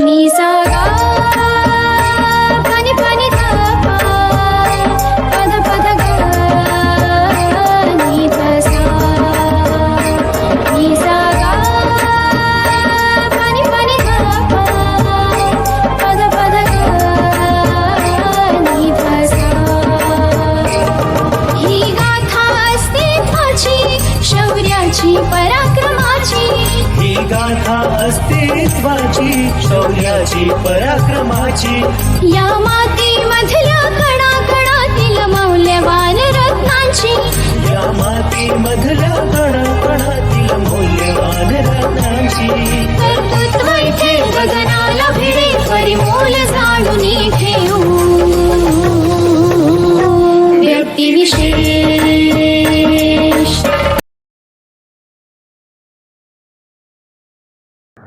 नि सा माती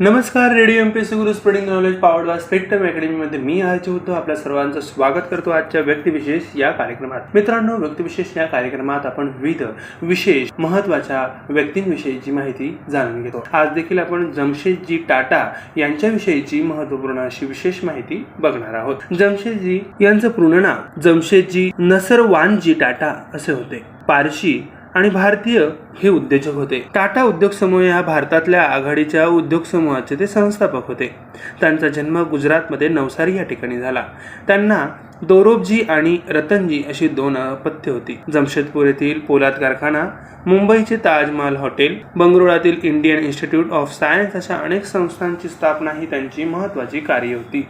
नमस्कार radio M P C Guru spreading knowledge powered by spectrum अकॅडमीमध्ये मी आरचे होतो आपल्या सर्वांचं स्वागत करतो आजच्या व्यक्तिविशेष या कार्यक्रमात. मित्रांनो व्यक्तिविशेष या कार्यक्रमात आपण विविध विशेष महत्त्वाच्या व्यक्तींविषयीची माहिती जाणून घेतो. आज देखील आपण जमशेदजी टाटा यांच्याविषयीची महत्त्वपूर्ण अशी विशेष माहिती बघणार आहोत. जमशेदजी यांचं पूर्ण नाव जमशेदजी नसरवानजी टाटा असे होते. पारशी आणि भारतीय हे उद्योजक होते. टाटा उद्योग समूह या भारतातल्या आघाडीच्या उद्योग समूहाचे ते संस्थापक होते. त्यांचा जन्म गुजरातमध्ये नवसारी या ठिकाणी झाला. त्यांना दोरोबजी आणि रतनजी अशी दोन अपत्य होती. जमशेदपूर येथील पोलाद कारखाना मुंबईचे ताजमहाल हॉटेल बंगळुरातील इंडियन इन्स्टिट्यूट ऑफ सायन्स अशा अनेक संस्थांची स्थापना ही त्यांची महत्वाची कार्य होती.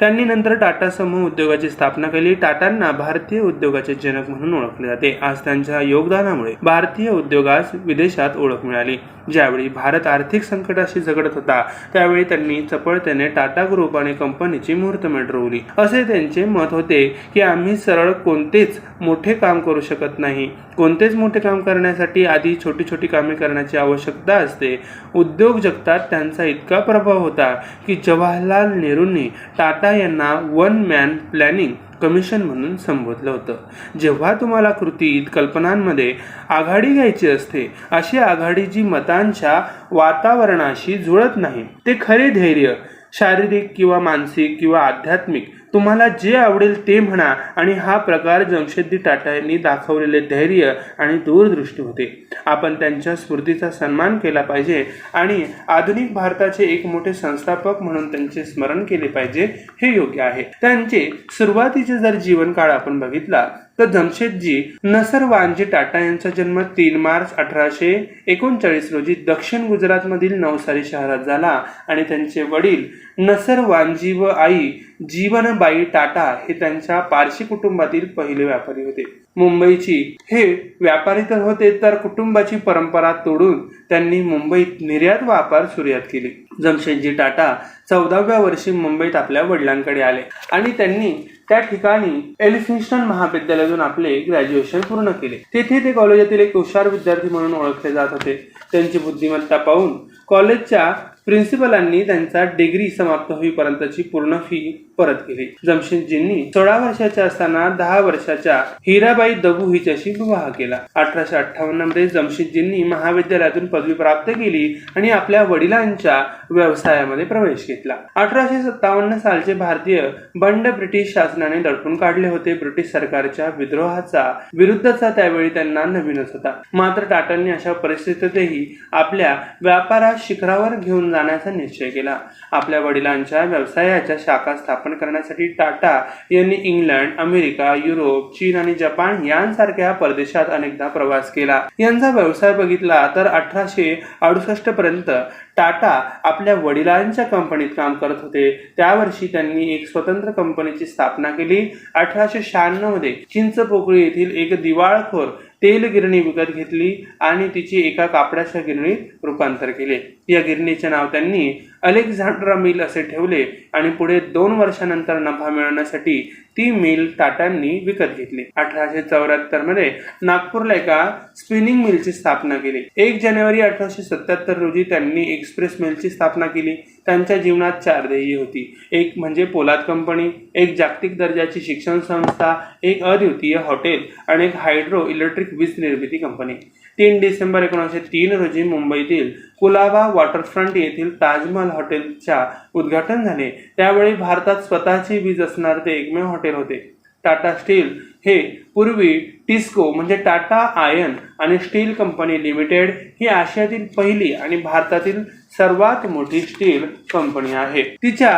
त्यांनी नंतर टाटा समूह उद्योगाची स्थापना केली. टाटांना भारतीय उद्योगाचे जनक म्हणून ओळखले जाते. आज त्यांच्या योगदानामुळे भारतीय उद्योगास विदेशात ओळख मिळाली. ज्यावेळी भारत आर्थिक संकटाशी झगडत होता त्यावेळी त्यांनी चपळतेने टाटा ग्रुप आणि कंपनीची मुहूर्तमेढ रोवली असे त्यांचे मत होते की आम्ही सरळ कोणतेच मोठे काम करू शकत नाही. कोणतेच मोठे काम करण्यासाठी आधी छोटी छोटी कामे करण्याची आवश्यकता असते. उद्योग जगतात त्यांचा इतका प्रभाव होता की जवाहरलाल नेहरूंनी टाटा यांना वन मॅन प्लॅनिंग कमिशन म्हणून संबोधलं होतं. जेव्हा तुम्हाला कृतीत कल्पनांमध्ये आघाडी घ्यायची असते अशी आघाडी जी मतांच्या वातावरणाशी जुळत नाही ते खरे धैर्य शारीरिक किंवा मानसिक किंवा आध्यात्मिक तुम्हाला जे आवडेल ते म्हणा आणि हा प्रकार जमशेदजी टाटा यांनी दाखवलेले धैर्य आणि दूरदृष्टी होते. आपण त्यांच्या स्मृतीचा सन्मान केला पाहिजे आणि आधुनिक भारताचे एक मोठे संस्थापक म्हणून त्यांचे स्मरण केले पाहिजे हे योग्य आहे. त्यांचे सुरुवातीचे जर जीवनकाळ आपण बघितला तर जमशेदजी नसर वानजी टाटा यांचा जन्म तीन मार्च अठराशे एकोणचाळीस रोजी दक्षिण गुजरातमधील नवसारी शहरात झाला आणि त्यांचे वडील नसरवानजी व आई जीवनबाई टाटा हे त्यांच्या पारशी कुटुंबातील पहिले व्यापारी होते. मुंबईची. हे व्यापारी तर होते तर कुटुंबाची परंपरा तोडून त्यांनी मुंबईत निर्यात व्यापार सुरुवात केली. जमशेदजी टाटा चौदाव्या वर्षी मुंबईत आपल्या वडिलांकडे आले आणि त्यांनी त्या ठिकाणी एलिफिन्स्टन महाविद्यालयातून आपले ग्रॅज्युएशन पूर्ण केले. तेथे ते कॉलेजातील एक हुशार विद्यार्थी म्हणून ओळखले जात होते. त्यांची बुद्धिमत्ता पाहून कॉलेजच्या प्रिन्सिपलांनी त्यांचा डिग्री समाप्त होईपर्यंतची पूर्ण फी परत केली. जमशेदजींनी सोळा वर्षाच्या असताना दहा वर्षाच्या हिराबाई दबू हिच्याशी विवाह केला. अठराशे अठ्ठावन्नमध्ये जमशेदजींनी महाविद्यालयातून पदवी प्राप्त केली आणि आपल्या वडिलांच्या व्यवसायामध्ये प्रवेश घेतला. अठराशे सत्तावन्न सालचे भारतीय बंड ब्रिटिश शासनाने दडपून काढले होते. ब्रिटिश सरकारच्या विद्रोहाचा विरुद्धचा त्यावेळी त्यांना नवीनच होता. मात्र टाटांनी अशा परिस्थितीतही आपल्या व्यापारात शिखरावर घेऊन जाण्याचा निश्चय केला. आपल्या वडिलांच्या व्यवसायाच्या शाखा स्थापन करण्यासाठी टाटा यांनी इंग्लंड अमेरिका युरोप चीन आणि जपान यांसारख्या परदेशात अनेकदा प्रवास केला. यांचा व्यवसाय बघितला तर अठराशे अडुसष्ट पर्यंत टाटा आपल्या वडिलांच्या कंपनीत काम करत होते. त्या वर्षी त्यांनी एक स्वतंत्र कंपनीची स्थापना केली. अठराशे शहाण्णवमध्ये चिंचपोकळी येथील एक दिवाळखोर तेल गिरणी विकत घेतली आणि तिची एका कापडाच्या गिरणीत रूपांतर केले. या गिरणीचे नाव त्यांनी अलेक्झांड्रा मिल असे ठेवले आणि पुढे दोन वर्षानंतर नफा मिळवण्यासाठी ती मिल टाटांनी विकत घेतली. अठराशे चौऱ्याहत्तरमध्ये नागपूरला एका स्पिनिंग मिलची स्थापना केली. एक जानेवारी अठराशे सत्याहत्तर रोजी त्यांनी एक्सप्रेस मिलची स्थापना केली. त्यांच्या जीवनात चार ध्येय होती. एक म्हणजे पोलाद कंपनी एक जागतिक दर्जाची शिक्षण संस्था एक अद्वितीय हॉटेल आणि एक हायड्रो इलेक्ट्रिक वीज निर्मिती कंपनी. तीन डिसेंबर एकोणीसशे तीन रोजी मुंबईतील कुलाबा वॉटरफ्रंट येथील ताजमहल हॉटेलच्या उद्घाटन झाले. त्यावेळी भारतात स्वतःची वीज असणारे ते एकमेव हॉटेल होते. टाटा स्टील हे पूर्वी टिस्को म्हणजे टाटा आयन आणि स्टील कंपनी लिमिटेड ही आशियातील पहिली आणि भारतातील सर्वात मोठी स्टील कंपनी आहे. तिच्या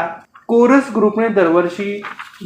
कोरस ग्रुपने दरवर्षी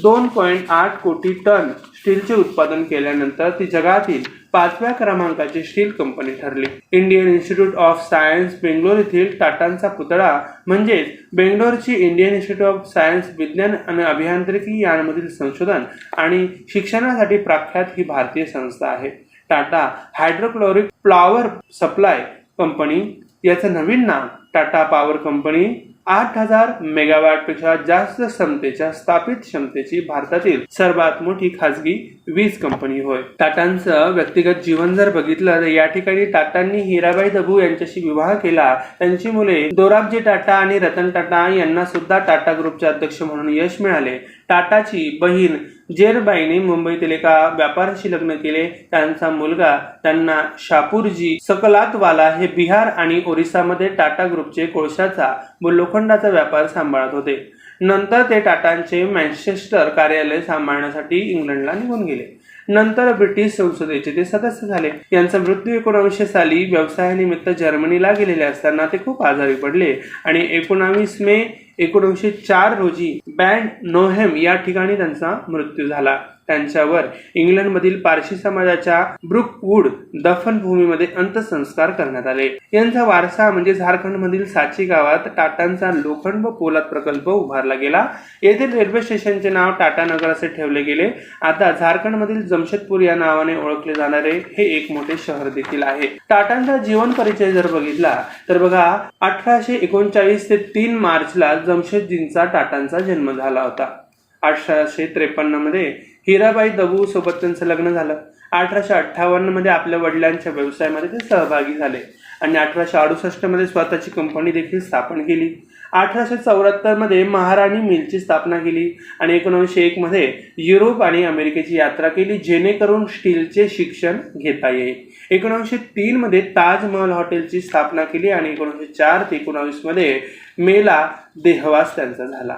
दोन पॉईंट आठ कोटी टन स्टीलचे उत्पादन केल्यानंतर ती जगातील पाचव्या क्रमांकाची स्टील कंपनी ठरली. Indian Institute of Science Bangalore येथील टाटांचा पुतळा म्हणजेच बेंगलोरची इंडियन इन्स्टिट्यूट ऑफ सायन्स विज्ञान आणि अभियांत्रिकी यांमधील संशोधन आणि शिक्षणासाठी प्रख्यात ही भारतीय संस्था आहे. Tata hydrochloric flower supply company याचं नवीन नाव टाटा पॉवर कंपनी आठ हजार मेगावॅटपेक्षा जास्त क्षमतेच्या स्थापित क्षमतेची भारतातील सर्वात मोठी खासगी वीज कंपनी होय. टाटांचं व्यक्तिगत जीवन जर बघितलं तर या ठिकाणी टाटांनी हिराबाई दबू यांच्याशी विवाह केला. त्यांची मुले दोराबजी टाटा आणि रतन टाटा यांना सुद्धा टाटा ग्रुपचे अध्यक्ष म्हणून यश मिळाले. टाटाची बहीण जेरबाईने मुंबईतील एका व्यापाऱ्याशी लग्न केले. त्यांचा मुलगा त्यांना शापूरजी सकलातवाला हे बिहार आणि ओरिसामध्ये टाटा ग्रुपचे कोळशाचा व लोखंडाचा व्यापार सांभाळत होते. नंतर ते टाटांचे मॅन्चेस्टर कार्यालय सांभाळण्यासाठी इंग्लंडला निघून गेले. नंतर ब्रिटिश संसदेचे ते सदस्य झाले यांचा मृत्यू एकोणावीसशे साली व्यवसायानिमित्त जर्मनीला गेलेले असताना ते खूप आजारी पडले. आणि एकोणावीस मे एकोणीसशे चार रोजी बँड नोहेम या ठिकाणी त्यांचा मृत्यू झाला. त्यांच्यावर इंग्लंडमधील पारशी समाजाच्या ब्रुकवूड दफनभूमीमध्ये अंत्यसंस्कार करण्यात आले. यांचा वारसा म्हणजे झारखंडमधील साची गावात टाटांचा लोखंड व पोलाद प्रकल्प उभारला गेला. येथील रेल्वे स्टेशनचे नाव टाटा नगर असे ठेवले गेले. आता झारखंडमधील जमशेदपूर या नावाने ओळखले जाणारे हे एक मोठे शहर देखील आहे. टाटांचा जीवन परिचय जर बघितला तर बघा अठराशे एकोणचाळीस ते तीन मार्चला जमशेदजींचा टाटांचा जन्म झाला होता. अठराशे त्रेपन्नमध्ये हिराबाई दबू सोबत त्यांचं लग्न झालं. अठराशे अठ्ठावन्नमध्ये आपल्या वडिलांच्या व्यवसायामध्ये ते सहभागी झाले. आणि अठराशे अडुसष्टमध्ये स्वतःची कंपनी देखील स्थापन केली. अठराशे चौऱ्याहत्तरमध्ये महाराणी मिलची स्थापना केली. आणि एकोणीसशे एकमध्ये युरोप आणि अमेरिकेची यात्रा केली जेणेकरून स्टीलचे शिक्षण घेता येईल. एकोणीसशे तीनमध्ये ताजमहल हॉटेलची स्थापना केली आणि एकोणीसशे चार ते एकोणावीसमध्ये मेला देहवास त्यांचा झाला.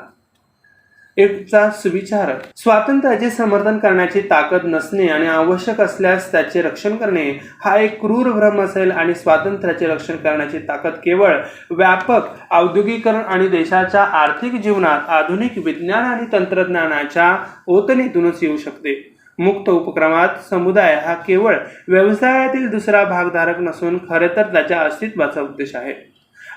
एकचा सुविचार. स्वातंत्र्याचे समर्थन करण्याची ताकद नसणे आणि आवश्यक असल्यास त्याचे रक्षण करणे हा एक क्रूर भ्रम असेल आणि स्वातंत्र्याचे रक्षण करण्याची ताकद केवळ व्यापक औद्योगिकरण आणि देशाच्या आर्थिक जीवनात आधुनिक विज्ञान आणि तंत्रज्ञानाच्या ओतणीतूनच येऊ शकते. मुक्त उपक्रमात समुदाय हा केवळ व्यवसायातील दुसरा भागधारक नसून खरे तर त्याच्या अस्तित्वाचा उद्देश आहे.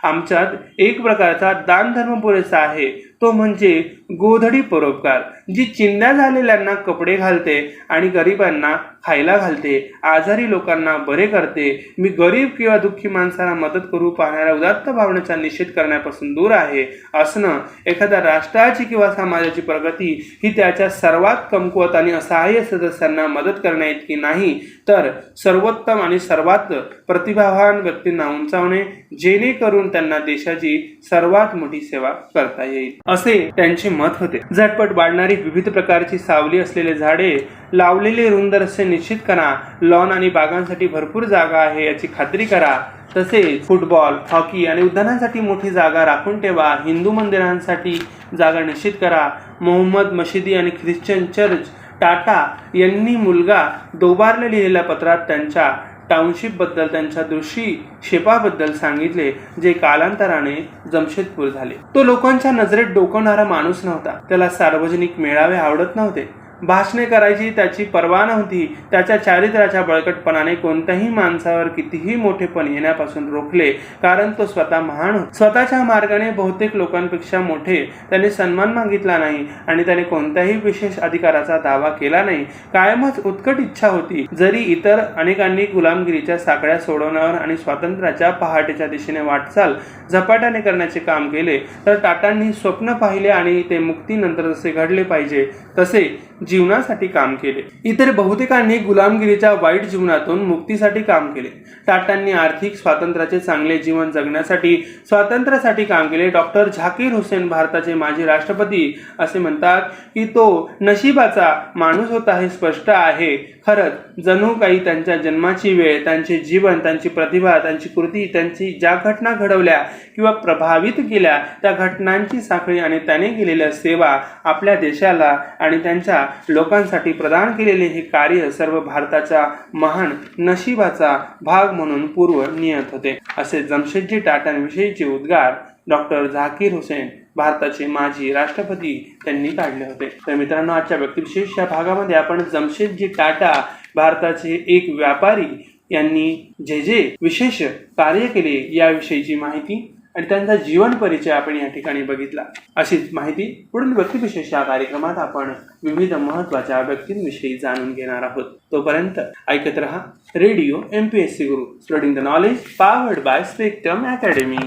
आमच्यात एक प्रकारचा दानधर्म पुरेसा आहे. तो म्हणजे गोधडी परोपकार जी चिंध्या झालेल्यांना कपडे घालते आणि गरिबांना खायला घालते आजारी लोकांना बरे करते मी गरीब किंवा दुःखी माणसाला मदत करू पाहणाऱ्या उदात्त भावनेचा निषेध करण्यापासून दूर आहे. असणं एखाद्या राष्ट्राची किंवा समाजाची प्रगती ही त्याच्या सर्वात कमकुवत आणि असहाय्य सदस्यांना मदत करण्या इतकी नाही तर सर्वोत्तम आणि सर्वात प्रतिभावान व्यक्तींना उंचावणे जेणेकरून त्यांना देशाची सर्वात मोठी सेवा करता येईल. असे त्यांचे मत होते. झटपट वाढणारी विविध प्रकारची सावली असलेले झाडे लावलेले रुंद रस्ते निश्चित करा. लॉन आणि बागांसाठी भरपूर जागा आहे याची खात्री करा. तसेच फुटबॉल हॉकी आणि उद्यानांसाठी मोठी जागा राखून ठेवा. हिंदू मंदिरांसाठी जागा निश्चित करा. मोहम्मद मशिदी आणि ख्रिश्चन चर्च टाटा यांनी मुलगा दोबारला लिहिलेल्या पत्रात त्यांच्या टाउनशिपबद्दल त्यांच्या दृष्टी शेपाबद्दल सांगितले जे कालांतराने जमशेदपूर झाले. तो लोकांच्या नजरेत डोकवणारा माणूस नव्हता. त्याला सार्वजनिक मेळावे आवडत नव्हते. भाषणे करायची त्याची पर्वा नव्हती. त्याच्या चारित्र्याच्या बळकटपणाने कोणत्याही माणसावर कितीही मोठेपण येण्यापासून रोखले कारण तो स्वतः महान होता. स्वतःच्या मार्गाने बहुतेक लोकांपेक्षा मोठे त्याने सन्मान मागितला नाही आणि त्याने कोणत्याही विशेष अधिकाराचा दावा केला नाही. कायमच उत्कट इच्छा होती. जरी इतर अनेकांनी गुलामगिरीच्या साकड्या सोडवण्यावर आणि स्वातंत्र्याच्या पहाटेच्या दिशेने वाटचाल झपाट्याने करण्याचे काम केले तर टाटांनी स्वप्न पाहिले आणि ते मुक्तीनंतर जसे घडले पाहिजे तसे जीवनासाठी काम केले. इतर बहुतेकांनी गुलामगिरीच्या वाईट जीवनातून मुक्तीसाठी काम केले. टाटांनी आर्थिक स्वातंत्र्याचे चांगले जीवन जगण्यासाठी स्वातंत्र्यासाठी काम केले. डॉक्टर झाकीर हुसेन भारताचे माजी राष्ट्रपती असे म्हणतात की तो नशिबाचा माणूस होता हे स्पष्ट आहे. खरंच जणू काही त्यांच्या जन्माची वेळ त्यांचे जीवन त्यांची प्रतिभा त्यांची कृती त्यांची ज्या घटना घडवल्या किंवा प्रभावित केल्या त्या घटनांची साखळी आणि त्याने केलेल्या सेवा आपल्या देशाला आणि त्यांच्या लोकांसाठी प्रदान केलेले हे कार्य सर्व भारताच्या महान नशिबाचा भाग म्हणून पूर्व नियत होते. असे जमशेदजी टाटांविषयीचे उद्गार डॉक्टर झाकीर हुसेन भारताचे माजी राष्ट्रपती त्यांनी काढले होते. तर मित्रांनो आजच्या व्यक्तिविशेष या भागामध्ये आपण जमशेदजी टाटा भारताचे एक व्यापारी यांनी जे जे विशेष कार्य केले याविषयीची माहिती आणि त्यांचा जीवन परिचय आपण या ठिकाणी बघितला. अशीच माहिती पुढील व्यक्तिविशेष या कार्यक्रमात आपण विविध महत्त्वाच्या व्यक्तींविषयी जाणून घेणार आहोत. तोपर्यंत ऐकत रहा radio M P S C Guru. Spreading the knowledge powered by spectrum academy